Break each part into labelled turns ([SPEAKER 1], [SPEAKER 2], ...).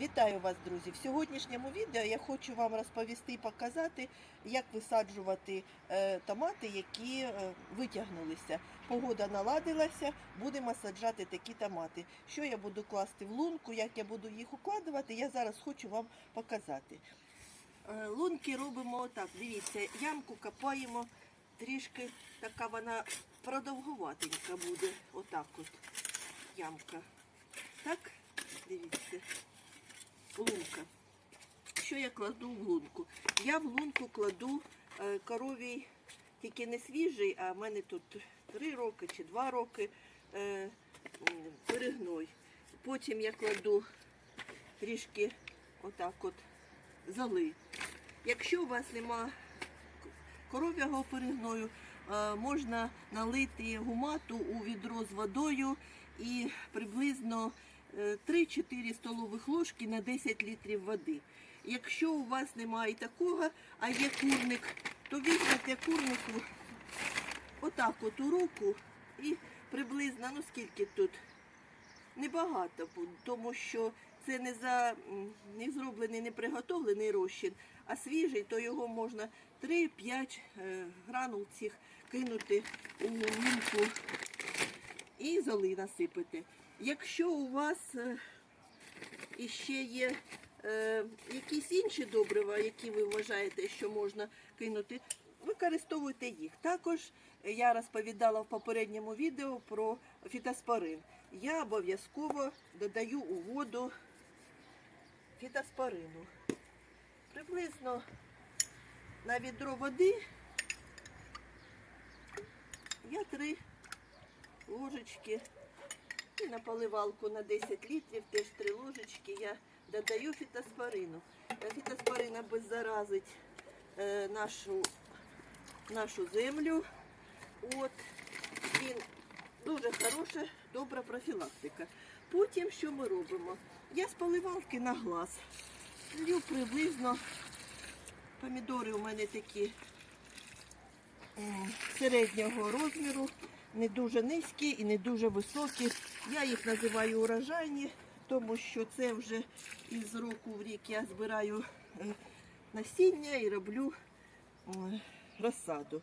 [SPEAKER 1] Вітаю вас, друзі! В сьогоднішньому відео я хочу вам розповісти і показати, як висаджувати е, томати, які е, витягнулися. Погода наладилася, будемо саджати такі томати. Що я буду класти в лунку, як я буду їх укладувати, я зараз хочу вам показати. Е, лунки робимо отак. Дивіться, ямку копаємо трішки, така вона продовгуватенька буде. Отак от ямка. Так, дивіться я кладу в лунку? Я в лунку кладу е, коровій, тільки не свіжий, а в мене тут 3 роки чи 2 роки е, перегной. Потім я кладу трішки отак от золи. Якщо у вас нема коров'ягого перегною, е, можна налити гумату у відро з водою і приблизно е, 3-4 столових ложки на 10 літрів води. Якщо у вас немає такого, а є курник, то візьмете курнику отак от у руку і приблизно, ну скільки тут, небагато, тому що це не за не зроблений, не приготовлений розчин, а свіжий, то його можна 3-5 е, гранул цих кинути у мульку і золи насипати. Якщо у вас е, іще є якісь інші добрива, які ви вважаєте, що можна кинути, використовуйте їх. Також я розповідала в попередньому відео про фітоспорин. Я обов'язково додаю у воду фітоспорину. Приблизно на відро води я три ложечки і на поливалку на 10 літрів, теж три ложечки я додаю фітоспорину. Е, Фітоспорина беззаразить е, нашу, нашу землю. От. Він дуже хороша, добра профілактика. Потім що ми робимо? Я з поливалки на глаз. Лью приблизно помідори у мене такі середнього розміру, не дуже низькі і не дуже високі. Я їх називаю урожайні, тому що це вже із року в рік я збираю е, насіння і роблю розсаду.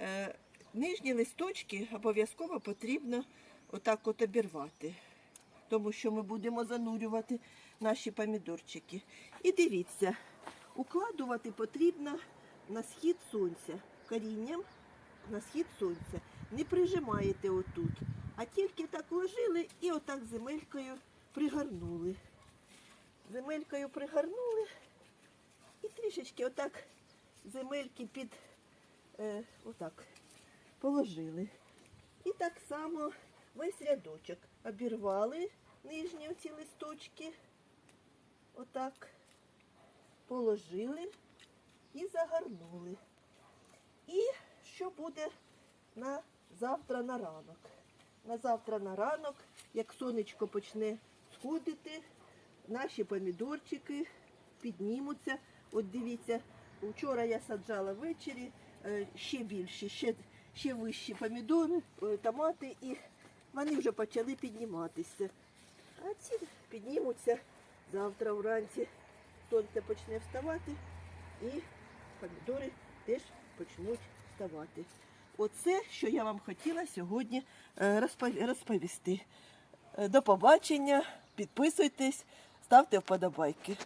[SPEAKER 1] Е, Нижні листочки обов'язково потрібно отак от обірвати, тому що ми будемо занурювати наші помідорчики. І дивіться, укладувати потрібно на схід сонця, корінням на схід сонця. Не прижимаєте отут, а тільки так ложили і отак земелькою пригорнули. Земелькою пригорнули і трішечки отак земельки під е, отак положили. І так само весь рядочок обірвали нижні оці листочки, отак положили і загорнули. І що буде на завтра на ранок? На завтра на ранок, як сонечко почне сходити, наші помідорчики піднімуться. От дивіться, вчора я саджала ввечері е, ще більші, ще, ще вищі помідори, е, томати, і вони вже почали підніматися. А ці піднімуться завтра вранці. Сонце почне вставати і помідори теж почнуть вставати. Оце, що я вам хотіла сьогодні е, розповісти. До побачення, підписуйтесь, ставте вподобайки.